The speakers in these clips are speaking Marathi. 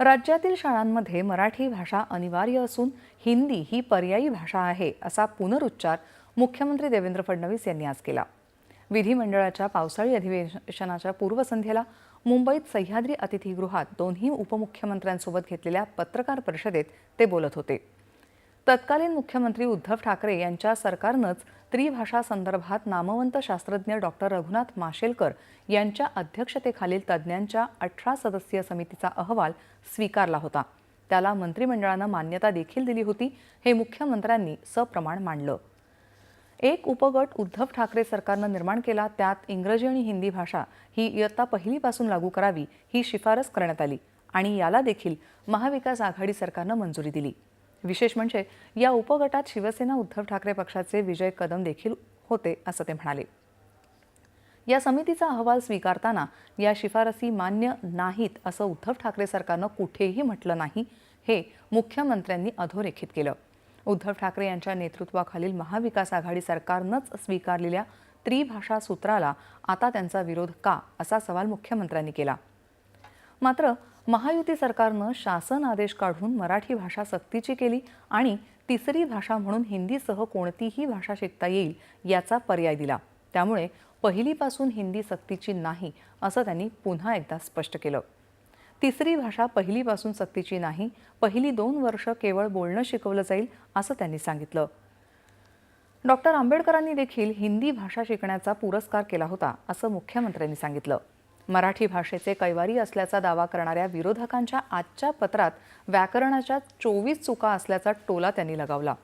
राज्यातील शाळांमध्ये मराठी भाषा अनिवार्य असून हिंदी ही पर्यायी भाषा आहे असा पुनरुच्चार मुख्यमंत्री देवेंद्र फडणवीस यांनी आज केला. विधिमंडळाच्या पावसाळी अधिवेशनाच्या पूर्वसंध्येला मुंबईत सह्याद्री अतिथीगृहात दोन्ही उपमुख्यमंत्र्यांसोबत घेतलेल्या पत्रकार परिषदेत ते बोलत होते. तत्कालीन मुख्यमंत्री उद्धव ठाकरे यांच्या सरकारनंच त्रिभाषा संदर्भात नामवंत शास्त्रज्ञ डॉक्टर रघुनाथ माशेलकर यांच्या अध्यक्षतेखालील तज्ज्ञांच्या अठरा सदस्यीय समितीचा अहवाल स्वीकारला होता. त्याला मंत्रिमंडळानं मान्यता देखील दिली होती. हे मुख्यमंत्र्यांनी सप्रमाण मांडलं. एक उपगट उद्धव ठाकरे सरकारनं निर्माण केला त्यात इंग्रजी आणि हिंदी भाषा ही इयत्ता पहिलीपासून लागू करावी ही शिफारस करण्यात आली आणि याला देखील महाविकास आघाडी सरकारनं मंजुरी दिली. विशेष म्हणजे या उपगटात शिवसेना उद्धव ठाकरे पक्षाचे विजय कदम देखील होते असं ते म्हणाले. या समितीचा अहवाल स्वीकारताना या शिफारसी मान्य नाहीत असं उद्धव ठाकरे सरकारनं कुठेही म्हटलं नाही हे मुख्यमंत्र्यांनी अधोरेखित केलं. उद्धव ठाकरे यांच्या नेतृत्वाखालील महाविकास आघाडी सरकारनंच स्वीकारलेल्या त्रिभाषा सूत्राला आता त्यांचा विरोध का असा सवाल मुख्यमंत्र्यांनी केला. मात्र महायुती सरकारनं शासन आदेश काढून मराठी भाषा सक्तीची केली आणि तिसरी भाषा म्हणून हिंदीसह कोणतीही भाषा शिकता येईल याचा पर्याय दिला. त्यामुळे पहिलीपासून हिंदी सक्तीची नाही असं त्यांनी पुन्हा एकदा स्पष्ट केलं. तिसरी भाषा पहिलीपासून सक्तीची नाही पहिली दोन वर्ष केवळ बोलणं शिकवलं जाईल असं त्यांनी सांगितलं. डॉक्टर आंबेडकरांनी देखील हिंदी भाषा शिकण्याचा पुरस्कार केला होता असं मुख्यमंत्र्यांनी सांगितलं. मराठी भाषेचे कैवारी असल्याचा दावा करणाऱ्या विरोधकांच्या आजच्या पत्रात व्याकरणाच्या चोवीस चुका असल्याचा टोला त्यांनी लगावला.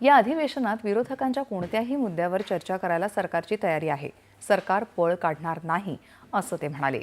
या अधिवेशनात विरोधकांच्या कोणत्याही मुद्द्यावर चर्चा करायला सरकारची तयारी आहे. सरकार पळ काढणार नाही असं ते म्हणाले.